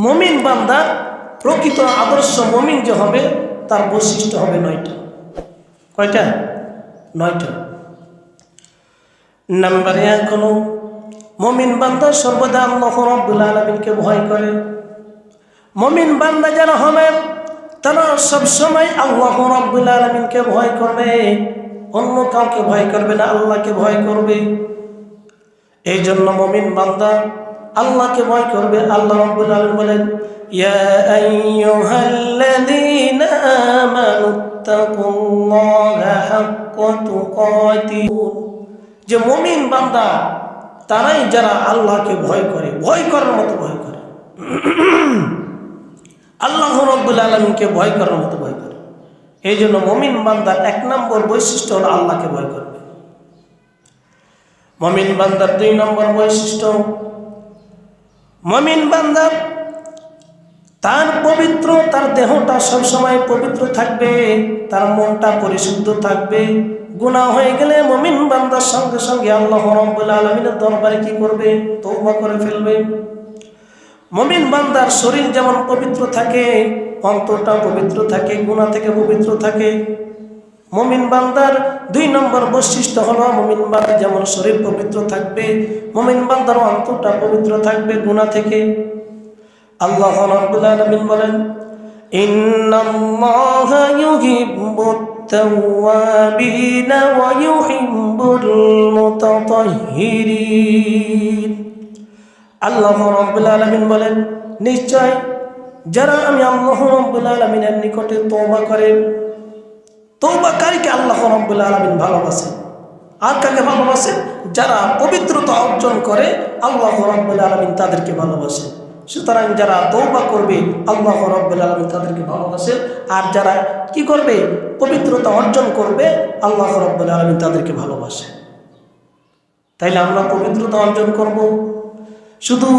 মমিন বান্দা প্রকৃত আদর্শ মমিন যে হবে, তার বৈশিষ্ট্য হবে নয়টা। কয়টা? নয়টা। নাম্বারে এক মমিন বান্দা সর্বদা আল্লাহ আলমিনকে ভয় করে। মমিন বান্দা যারা হবে, তারা সবসময় আল্লাহ রব্বুল আলমিনকে ভয় করবে। অন্য কাউকে ভয় করবে না, আল্লাহকে ভয় করবে। এই জন্য মমিন বান্দা আল্লাহকে ভয় করবে আল্লাহ রব্বুল আলম বলেন يا أيها الذين آمنوا اتقوا الله حق تقاته যে মমিন বান্দা তারাই যারা আল্লাহকে ভয় করে ভয় করার মতো ভয় করে আল্লাহ রব্বুল আলমীকে ভয় করার মতো ভয় করে এই জন্য মমিন বান্দার এক নম্বর বৈশিষ্ট্য হলো আল্লাহকে ভয় করবে মমিন বান্দার দুই নম্বর বৈশিষ্ট্য মমিন বান্দা, তার পবিত্র, তার দেহটা সবসময় পবিত্র থাকবে, তার মনটা পরিশুদ্ধ থাকবে। গুণা হয়ে গেলে মমিন বান্দার সঙ্গে সঙ্গে আল্লাহ রব্বুল আলমিনের দরবারে কি করবে? তৌবা করে ফেলবে। মমিন বান্দার শরীর যেমন পবিত্র থাকে অন্তরটা পবিত্র থাকে গুণা থেকে পবিত্র থাকে। মমিন বান্দার দুই নম্বর বৈশিষ্ট্য হলো মমিন বান্দার যেমন শরীর পবিত্র থাকবে, মমিন বান্দার অন্তরটা পবিত্র থাকবে গুণা থেকে। আল্লাহ রাব্বুল বলেন আল্লাহ বলেন, নিশ্চয় যারা আমি আল্লাহ রাব্বুল আলামিনের নিকটে তওবা করে তৌবাকারীকে আল্লাহ রব্বুল আলমিন ভালোবাসেন। আর কাকে ভালোবাসেন? যারা পবিত্রতা অর্জন করে, আল্লাহ রব্বুল আলমিন তাদেরকে ভালোবাসে সুতরাং যারা তৌবা করবে, আল্লাহ রব্বুল আলমিন তাদেরকে ভালোবাসেন। আর যারা কি করবে? পবিত্রতা অর্জন করবে, আল্লাহ রব্বুল আলমিন তাদেরকে ভালোবাসে তাইলে আমরা পবিত্রতা অর্জন করব। শুধু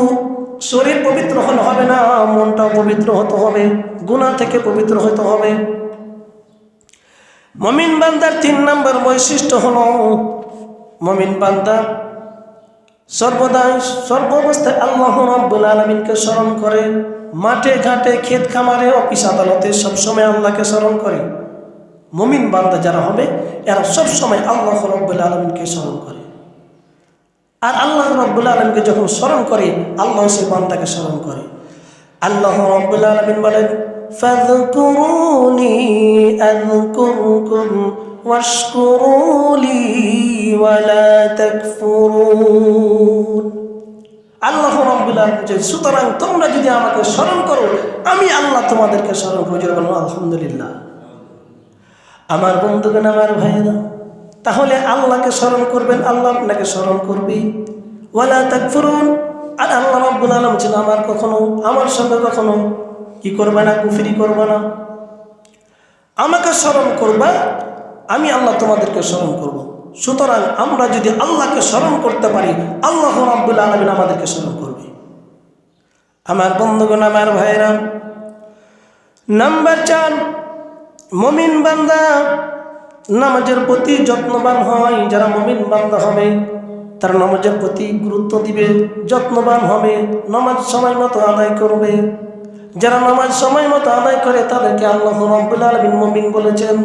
শরীর পবিত্র হলে হবে না, মনটাও পবিত্র হতে হবে গুণা থেকে পবিত্র হতে হবে। মমিন বান্দার তিন নম্বর বৈশিষ্ট্য হল, মমিন বান্দা সর্বদাই সর্বাবস্থায় আল্লাহ রব্বুল আলমিনকে স্মরণ করে, মাঠে ঘাটে ক্ষেত খামারে অফিস আদালতে সবসময় আল্লাহকে স্মরণ করে। মমিন বান্দা যারা হবে, এরা সবসময় আল্লাহ রব্বুল আলমিনকে স্মরণ করে। আর আল্লাহ রব্বুল আলমকে যখন স্মরণ করে, আল্লাহ সে বান্দাকে স্মরণ করে। আল্লাহ রব্বুল আলমিন বলেন فاذكروني أذكركم واشكروا لي ولا تكفرون আল্লাহ রব্বুল আলমিন সুতরাং তোমরা যদি আমাকে স্মরণ করো আমি আল্লাহ তোমাদেরকে স্মরণ করবো যেটা বলবো আলহামদুলিল্লাহ আমার বন্ধুগণ আমার ভাইয়েরা তাহলে আল্লাহকে স্মরণ করবেন আল্লাহ আপনাকে স্মরণ করবি ওয়ালা তাকফুরুন আর আল্লাহ রব্বুল আলম ছিল আমার কখনো আমার সঙ্গে কখনো কি করবে না, কুফিরি করবে না? আমাকে স্মরণ করবা, আমি আল্লাহ তোমাদেরকে স্মরণ করব। সুতরাং আমরা যদি আল্লাহকে স্মরণ করতে পারি, আল্লাহ রাব্বুল আলমিন আমাদেরকে স্মরণ করবে। আমার বন্ধুগণ, আমার ভাইরা নাম্বার চার, মমিন বান্দা নামাজের প্রতি যত্নবান হয়। যারা মমিন বান্দা হবে, তারা নামাজের প্রতি গুরুত্ব দিবে, যত্নবান হবে, নামাজ সময় মতো আদায় করবে। যারা নামাজ সময় মতো আদায় করে তাদেরকে আল্লাহ রব্বুল আলমিন মমিন বলেছেন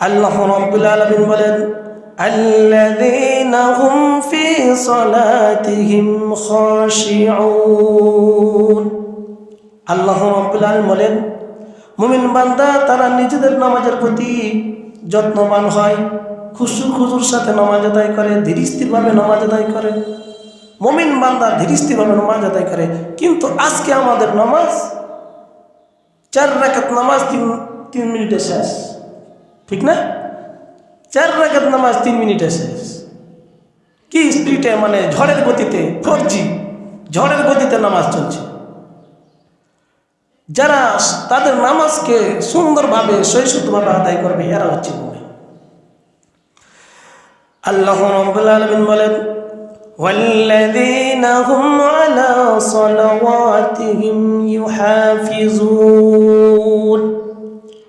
আল্লাহ রব্বুল আলমিন বলেন الذين هم في صلاتهم خاشعون আল্লাহ রব্বুল আলমিন বলেন মুমিন বান্দা তারা নিজেদের নামাজের প্রতি যত্নবান হয় খুশু খুজুর সাথে নামাজ আদায় করে ধীর স্থিরভাবে নামাজ আদায় করে মমিন বান্দা ধীরস্থিরভাবে নামাজ আদায় করে, কিন্তু আজকে আমাদের নামাজ চার রাখাত নামাজ তিন তিন মিনিটে শেষ। ঠিক না? চার রাখাত নামাজ তিন মিনিটে শেষ। কি স্পিডে মানে ঝড়ের গতিতে ফোরজি ঝড়ের গতিতে নামাজ চলছে। যারা তাদের নামাজকে সুন্দরভাবে সৈশুদ্ধভাবে আদায় করবে, এরা হচ্ছে আল্লাহ রব্বুল আলামিন বলেন والذين هم على صلواتهم يحافظون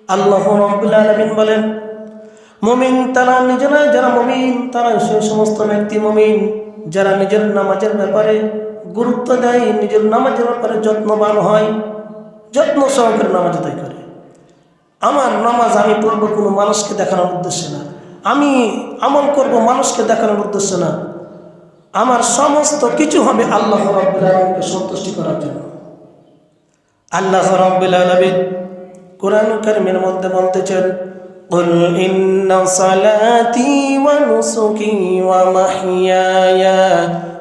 আল্লাহ রব্বুল আলামিন বলেন মুমিন তারা নিজেরা যারা মুমিন তারা সেই সমস্ত ব্যক্তি মুমিন যারা নিজের নামাজের ব্যাপারে গুরুত্ব দেয় নিজের নামাজের ব্যাপারে যত্নবান হয় যত্ন সহকারে নামাজ আদায় করে আমার নামাজ আমি পড়বো কোনো মানুষকে দেখানোর উদ্দেশ্যে না আমি আমল করব মানুষকে দেখানোর উদ্দেশ্যে না আমার সমস্ত কিছু হবে আল্লাহ রব্বুল আলমীকে সন্তুষ্টি করার জন্য আল্লাহ রব্বুল আলমিন কোরআন কারিমের মধ্যে বলতেছেন قل إن صلاتي ونسكي ومحياي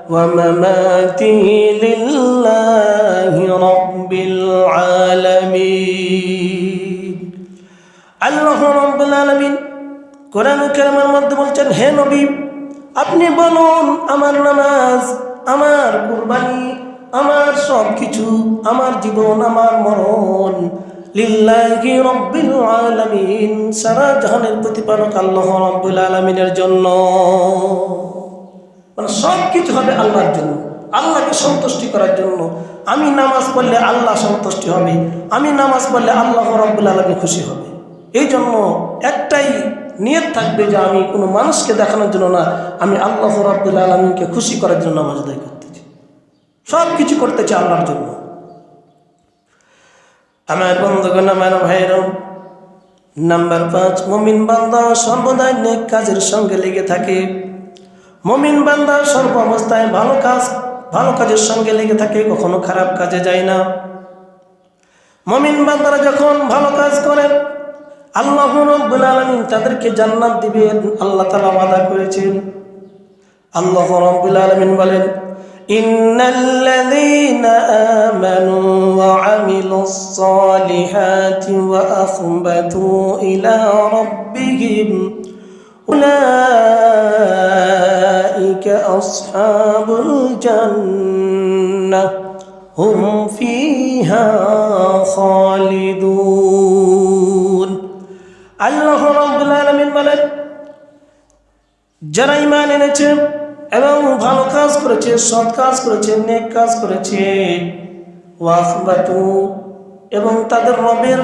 ومماتي لله رب العالمين আল্লাহ রব্বুল আলামিন কোরআন কারিমের মধ্যে বলছেন হে নবী আপনি বলুন, আমার নামাজ, আমার কুরবানি, আমার সব কিছু আমার জীবন, আমার মরণ, লিল্লাহি রব্বিল আলামিন, সারা জাহানের প্রতিপালক আল্লাহ রব্বুল আলামিনের জন্য। মানে সব কিছু হবে আল্লাহর জন্য, আল্লাহকে সন্তুষ্টি করার জন্য। আমি নামাজ পড়লে আল্লাহ সন্তুষ্টি হবে, আমি নামাজ পড়লে আল্লাহ রব্বুল আলমী খুশি হবে। এই জন্য একটাই নিয়ত থাকবে যে আমি কোনো মানুষকে দেখানোর জন্য না, আমি আল্লাহ রব্বুল আলমীকে খুশি করার জন্য নামাজ আদায় করতেছি। সব কিছু করতেছি আল্লাহর জন্য। আমার বন্ধুগণ, আমার ভাইরাও নাম্বার পাঁচ, মমিন বান্দা সর্বদাই নেক কাজের সঙ্গে লেগে থাকে। মমিন বান্দা সর্ব অবস্থায় ভালো কাজ, ভালো কাজের সঙ্গে লেগে থাকে, কখনো খারাপ কাজে যায় না। মমিন বান্দারা যখন ভালো কাজ করে আল্লাহ রব্বুল আলামিন তাদেরকে জান্নাত দিবেন আল্লাহ তাআলা ওয়াদা করেছেন আল্লাহ রব্বুল আলামিন বলেন ইন্নাল্লাযীনা আমানু ওয়া আমিলুস সালিহাতি ওয়া আখবাতু ইলা রাব্বিহিম أولئك أصحاب الجنة هم فيها خالدون আল্লাহ রব্বুল আলামিন বলেন, যারা ইমান এনেছে এবং ভালো কাজ করেছে, সৎ কাজ করেছে, নেক কাজ করেছে ওয়াফবাতু এবং তাদের রবের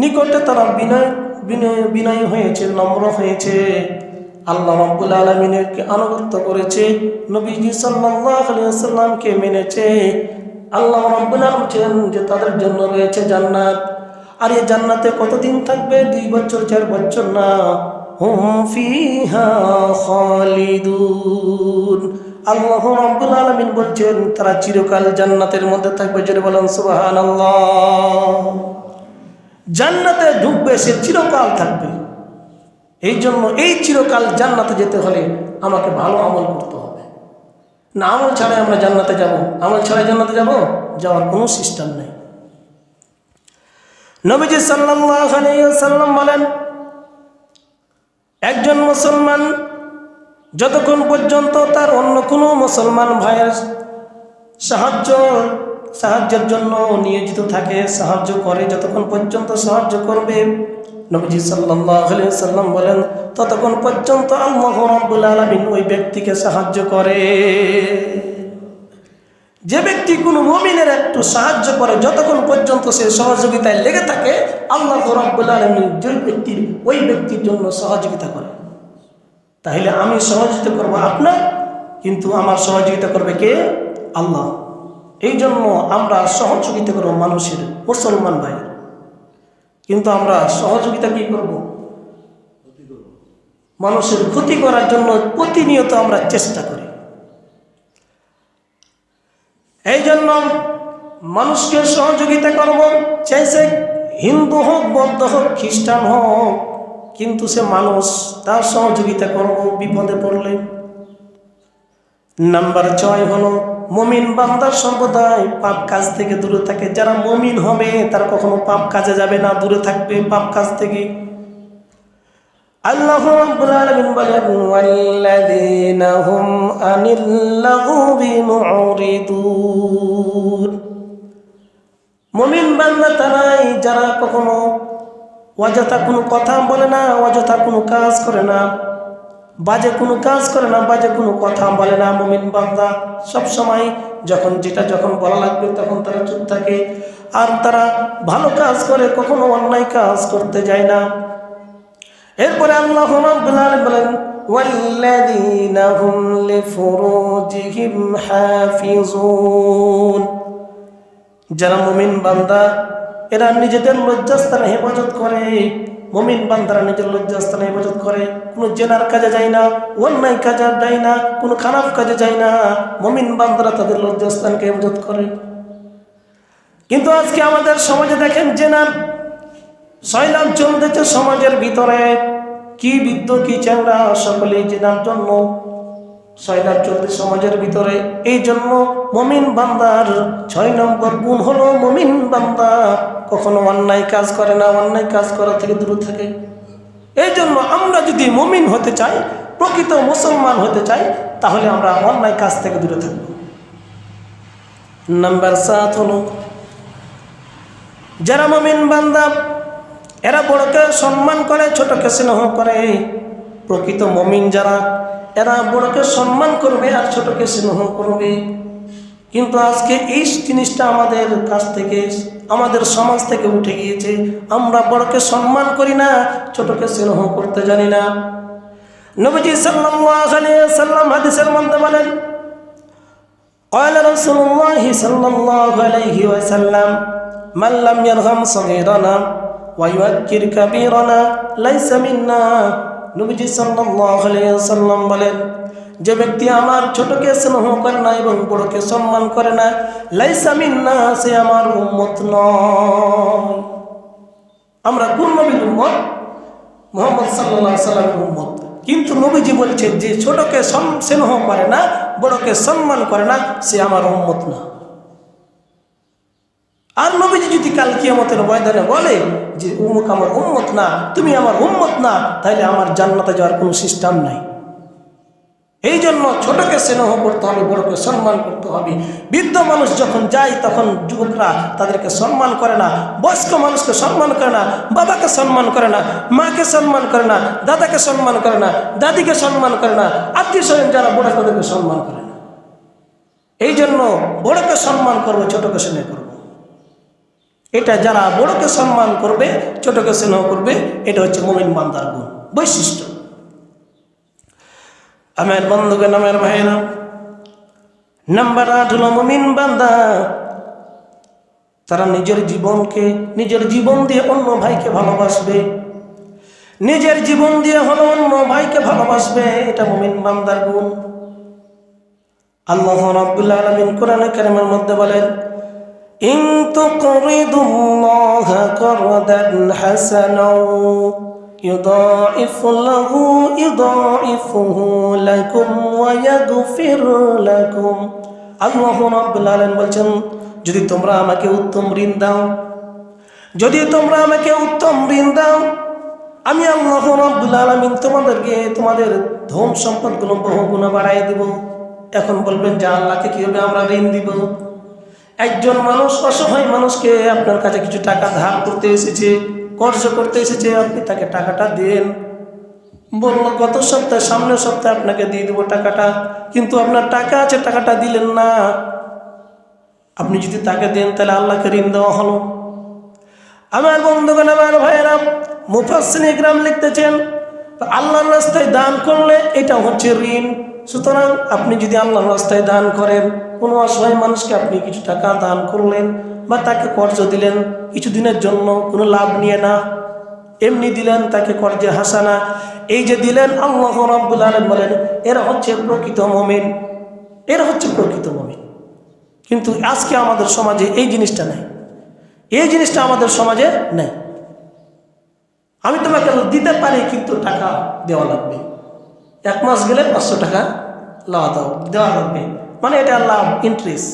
নিকটে তারা বিনয় বিনয় বিনয় হয়েছে, নম্র হয়েছে, আল্লাহ রব্বুল আলমিনকে আনুগত্য করেছে, নবীজি সাল্লামকে মেনেছে, আল্লাহ রব্বুল আলম যে তাদের জন্য রয়েছে জান্নাত। আর এই জান্নাতে কতদিন থাকবে? দুই বছর, চার বছর? না। আল্লাহ রব্বুল আলমিন বলছেন, তারা চিরকাল জান্নাতের মধ্যে থাকবে। যেটা বলেন সুবাহান জান্নাতে ঢুকবে, সে চিরকাল থাকবে। এই জন্য এই চিরকাল জান্নাতে যেতে হলে আমাকে ভালো আমল করতে হবে। না আমল ছাড়াই আমরা জান্নাতে যাব। আমল ছাড়াই জান্নাতে যাব? যাওয়ার কোনো সিস্টেম নেই। নবীজি সাল্লাম বলেন, একজন মুসলমান যতক্ষণ পর্যন্ত তার অন্য কোনো মুসলমান ভাইয়ের সাহায্য, সাহায্যের জন্য নিয়োজিত থাকে, সাহায্য করে, যতক্ষণ পর্যন্ত সাহায্য করবে, নবীজি সাল্লাম বলেন, ততক্ষণ পর্যন্ত আল্লাহ রব্বুল আলমিন ওই ব্যক্তিকে সাহায্য করে। যে ব্যক্তি কোনো মমিনের একটু সাহায্য করে যতক্ষণ পর্যন্ত সে সহযোগিতায় লেগে থাকে, আল্লাহ রব্বুল আলমিন যে ব্যক্তির ওই ব্যক্তির জন্য সহযোগিতা করে। তাহলে আমি সহযোগিতা করব আপনার, কিন্তু আমার সহযোগিতা করবে কে? আল্লাহ। এই জন্য আমরা সহযোগিতা করব মানুষের, মুসলমান ভাই। কিন্তু আমরা সহযোগিতা কি করব? মানুষের ক্ষতি করার জন্য প্রতিনিয়ত আমরা চেষ্টা করি। এই জন্য মানুষকে সহযোগিতা করব, চাইছে হিন্দু হোক, বৌদ্ধ হোক, খ্রিস্টান হোক, কিন্তু সে মানুষ তার সহযোগিতা করব বিপদে পড়লে। নাম্বার ছয় হলো, মমিন বান্দার সম্প্রদায় পাপ কাজ থেকে দূরে থাকে। যারা মমিন হবে, তারা কখনো পাপ কাজে যাবে না, দূরে থাকবে। পাপ কাজ থেকে আল্লাহ রাব্বুল আলামিন বলেন, ওয়াল্লাযীনা হুম আনিল লাগবি মুরিদুন মুমিন বান্দা তারাই যারা কখনো অযথা কোনো কথা বলে না অযথা কোনো কাজ করে না, বাজে কোনো কাজ করে না, বাজে কোনো কথা বলে না মুমিন বান্দা। সব সময় যখন যেটা যখন বলা লাগবে তখন তারা চুপ থাকে। আর তারা ভালো কাজ করে, কখনো অন্যায় কাজ করতে যায় না। এরপরে আল্লাহ রাব্বুল আলামিন বলেন والذين هم لفروجهم حافظون যারা মুমিন বান্দা এরা নিজেদের লজ্জাস্থানে হেফাজত করে মুমিন বান্দারা নিজের লজ্জাস্থানে হেফাজত করে কোনো জেনার কাজে যায় না অন্যায় কাজে যায় না কোনো খারাপ কাজে যায় না মুমিন বান্দারা তাদের লজ্জাস্থানকে হেফাজত করে কিন্তু আজকে আমাদের সমাজে দেখেন জেনার সয়লাম চলতেছে সমাজের ভিতরে। কি বিদ্য, কি চ্যাংরা সকলেই জেনার জন্য। সয়লাম চলতে সমাজের ভিতরে। এই জন্য মমিন বান্দার ছয় নম্বর গুণ হলো মমিন বান্দা। কখনো অন্যায় কাজ করে না, অন্যায় কাজ করা থেকে দূরে থাকে। এই জন্য আমরা যদি মমিন হতে চাই, প্রকৃত মুসলমান হতে চাই, তাহলে আমরা অন্যায় কাজ থেকে দূরে থাকব। নাম্বার সাত হলো, যারা মমিন বান্দা এরা বড়কে সম্মান করে ছোটকে স্নেহ করে প্রকৃত মমিন যারা এরা বড়কে সম্মান করবে আর ছোটকে স্নেহ করবে কিন্তু আজকে এই জিনিসটা আমাদের কাছ থেকে আমাদের সমাজ থেকে উঠে গিয়েছে আমরা বড়কে সম্মান করি না ছোটকে স্নেহ করতে জানি না নবীজি সাল্লাল্লাহু আলাইহি সাল্লাম হাদিসের মধ্যে বলেন قال رسول الله صلى الله عليه وسلم من لم يرحم صغيرنا ওয়াইয়াক্কির কাবীরানা লাইসা মিন্না। নবীজি সাল্লাল্লাহু আলাইহি সাল্লাম বলেন, যে ব্যক্তি আমার ছোটকে স্নেহ করে না এবং বড়কে সম্মান করে না, লাইসা মিন্না, সে আমার উম্মত নয়। আমরা কোন নবীর উম্মত? মোহাম্মদ সাল্লাহ সাল্লামের উম্মত। কিন্তু নবীজি বলছেন যে, ছোটকে স্নেহ করে না, বড়কে সম্মান করে না, সে আমার উম্মত না। আর নবীজি যদি কাল কিয়ামতের ময়দানে বলে যে উমুক আমার উম্মত না, তুমি আমার উম্মত না তাহলে আমার জান্নাতে যাওয়ার কোনো সিস্টেম নাই। এই জন্য ছোটকে স্নেহ করতে হবে, বড়কে সম্মান করতে হবে। বৃদ্ধ মানুষ যখন যায়, তখন যুবকরা তাদেরকে সম্মান করে না, বয়স্ক মানুষকে সম্মান করে না, বাবাকে সম্মান করে না, মাকে সম্মান করে না, দাদাকে সম্মান করে না, দাদিকে সম্মান করে না, আত্মীয় স্বজন যারা বড় তাদেরকে সম্মান করে না। এই জন্য বড়কে সম্মান করব, ছোটকে স্নেহ করব। এটা যারা বড়কে সম্মান করবে, ছোটকে স্নেহ করবে, এটা হচ্ছে মোমিন বান্দার গুণ, বৈশিষ্ট্য। আমার বন্ধুকে নামের ভাইরা নাম্বার আট হলো মুমিন বান্দা। তারা নিজের জীবনকে, নিজের জীবন দিয়ে অন্য ভাইকে ভালোবাসবে। নিজের জীবন দিয়ে হলো অন্য ভাইকে ভালোবাসবে, এটা মুমিন বান্দার গুণ। আল্লাহ রাব্বুল আলামিন কোরআনে কারিমের মধ্যে বলেন ইন তুকরিদুল্লাহ করদান হাসানাও يضاعف له يضاعفه لكم ويغفر لكم আল্লাহ রাব্বুল আলামিন বলছেন যদি তোমরা আমাকে উত্তম ঋণ দাও যদি তোমরা আমাকে উত্তম ঋণ দাও আমি আল্লাহ রাব্বুল আলামিন তোমাদেরকে তোমাদের ধন সম্পদগুলো বহুগুণ বাড়াই দিব এখন বলবেন যে আল্লাহকে কিভাবে আমরা ঋণ দিব একজন মানুষ অসহায় মানুষকে আপনার কাছে কিছু টাকা ধার করতে এসেছে, কর্জ করতে এসেছে, আপনি তাকে টাকাটা দেন। বলল, গত সপ্তাহে, সামনের সপ্তাহে আপনাকে দিয়ে দেবো টাকাটা, কিন্তু আপনার টাকা আছে, টাকাটা দিলেন না। আপনি যদি তাকে দেন, তাহলে আল্লাহকে ঋণ দেওয়া হলো। আমার বন্ধুগণ আমার ভাইয়েরা মুফাসিন ইকরাম লিখতেছেন আল্লাহর রাস্তায় দান করলে এটা হচ্ছে ঋণ। সুতরাং আপনি যদি আল্লাহর রাস্তায় দান করেন কোনো অসহায় মানুষকে আপনি কিছু টাকা দান করলেন বা তাকে কর্জ দিলেন কিছুদিনের জন্য কোনো লাভ নিয়ে না। এমনি দিলেন তাকে কর্জে হাসানা। এই যে দিলেন, আল্লাহ রাব্বুল আলামিন বলেন, এরা হচ্ছে প্রকৃত মমিন। এরা হচ্ছে প্রকৃত মমিন। কিন্তু আজকে আমাদের সমাজে এই জিনিসটা নেই। এই জিনিসটা আমাদের সমাজে নেই। আমি তোমাকে দিতে পারি, কিন্তু টাকা দেওয়া লাগবে। এক মাস গেলে পাঁচশো টাকা দাও দেওয়া লাগবে। মানে এটা লাভ ইন্টারেস্ট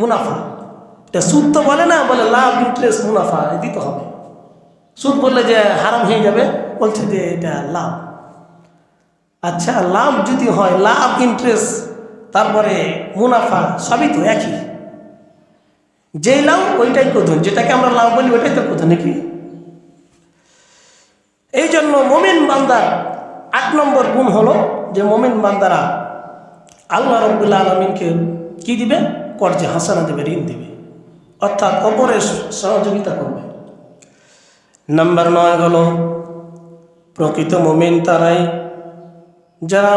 মুনাফা। এটা সুদ তো বলে না, বলে লাভ ইন্টারেস্ট মুনাফা দিতে হবে। সুদ বললে যে হারাম হয়ে যাবে, বলছে যে এটা লাভ আচ্ছা লাভ যদি হয় লাভ ইন্টারেস্ট তারপরে মুনাফা, সবই তো একই। যেই লাভ ওইটাই কোথন যেটাকে আমরা লাভ বলি, ওইটাই তো কোথন নাকি? এই জন্য মোমিন বান্দার আট নম্বর গুণ হলো যে, মোমিন বান্দারা আল্লাহ রব্বুল্লা আলমিনকে কী দিবে? কর্জে হাসানা দেবে, ঋণ দিবে। অর্থাৎ অপরের সহযোগিতা করবে। নাম্বার নয় হলো, প্রকৃত মোমিন তারাই যারা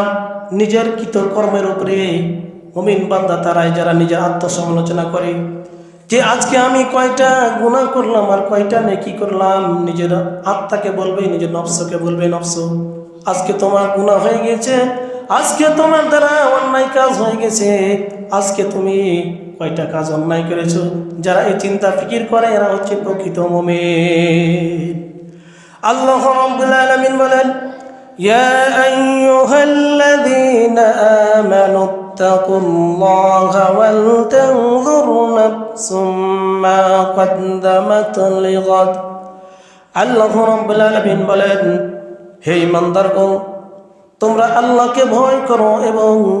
নিজের কৃতকর্মের উপরে, মমিন বান্দা তারাই যারা নিজের আত্মসমালোচনা করে, যে আজকে আমি কয়টা গুণা করলাম আর কয়টা নেকি করলাম, নিজের আত্মাকে বলবে, নিজের নফসকে বলবে, নফস, আজকে তোমার গুণা হয়ে গেছে আজকে তোমার দ্বারা অন্যায় কাজ হয়ে গেছে। আজকে তুমি কয়টা কাজ অন্যায় করেছ? যারা এই চিন্তা ফিকির করে, এরা হচ্ছে প্রকৃত মমে আল্লাহ আলামিন বলেন, ইয়া আইয়ুহাল্লাযীনা আমানু মা বলেন, হে ইমানদারগণ তোমরা আল্লাহকে ভয় করো এবং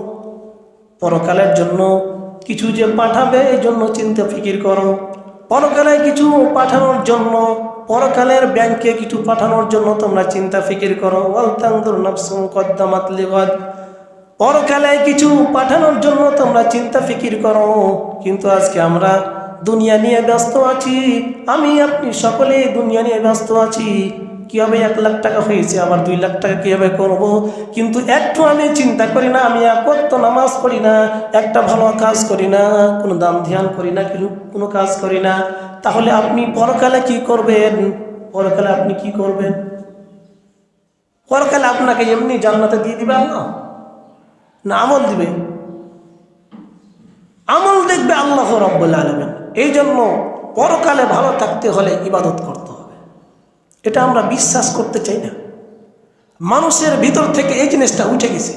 পরকালের জন্য কিছু যে পাঠাবে, এই জন্য চিন্তা ফিকির করো। পরকালে কিছু পাঠানোর জন্য, পরকালের ব্যাংকে কিছু পাঠানোর জন্য তোমরা চিন্তা ফিকির করো। পরকালে কিছু পাঠানোর জন্য তোমরা চিন্তা ফিকির করো। কিন্তু আজকে আমরা দুনিয়া নিয়ে ব্যস্ত আছি। আমি, আপনি সকলে দুনিয়া নিয়ে ব্যস্ত আছি। কীভাবে এক লাখ টাকা হয়েছে, আবার দুই লাখ টাকা কীভাবে করব? কিন্তু একটু আমি চিন্তা করি না, আমি কত নামাজ পড়ি না, একটা ভালো কাজ করি না, কোনো দান ধ্যান করি না কিন্তু কোনো কাজ করি না। তাহলে আপনি পরকালে কি করবেন? পরকালে আপনি কি করবেন? পরকালে আপনাকে এমনি জান্নাতে দিয়ে দিবে আল্লাহ? না, আমল দিবে। আমল দেখবে আল্লাহ রব্বুল আলমেন। এই জন্য পরকালে ভালো থাকতে হলে ইবাদত করতে এটা আমরা বিশ্বাস করতে চাই না। মানুষের ভিতর থেকে এই জিনিসটা উঠে গেছে।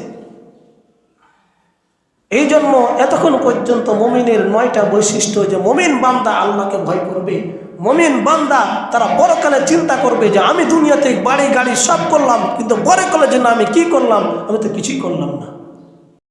এই জন্য এতক্ষণ পর্যন্ত মমিনের নয়টা বৈশিষ্ট্য যে মমিন বান্দা আল্লাহকে ভয় করবে। মমিন বান্দা তারা পরকালে চিন্তা করবে যে আমি দুনিয়াতে বাড়ি, গাড়ি সব করলাম, কিন্তু পরে কলে জন্য আমি কি করলাম? আমি তো কিছুই করলাম না।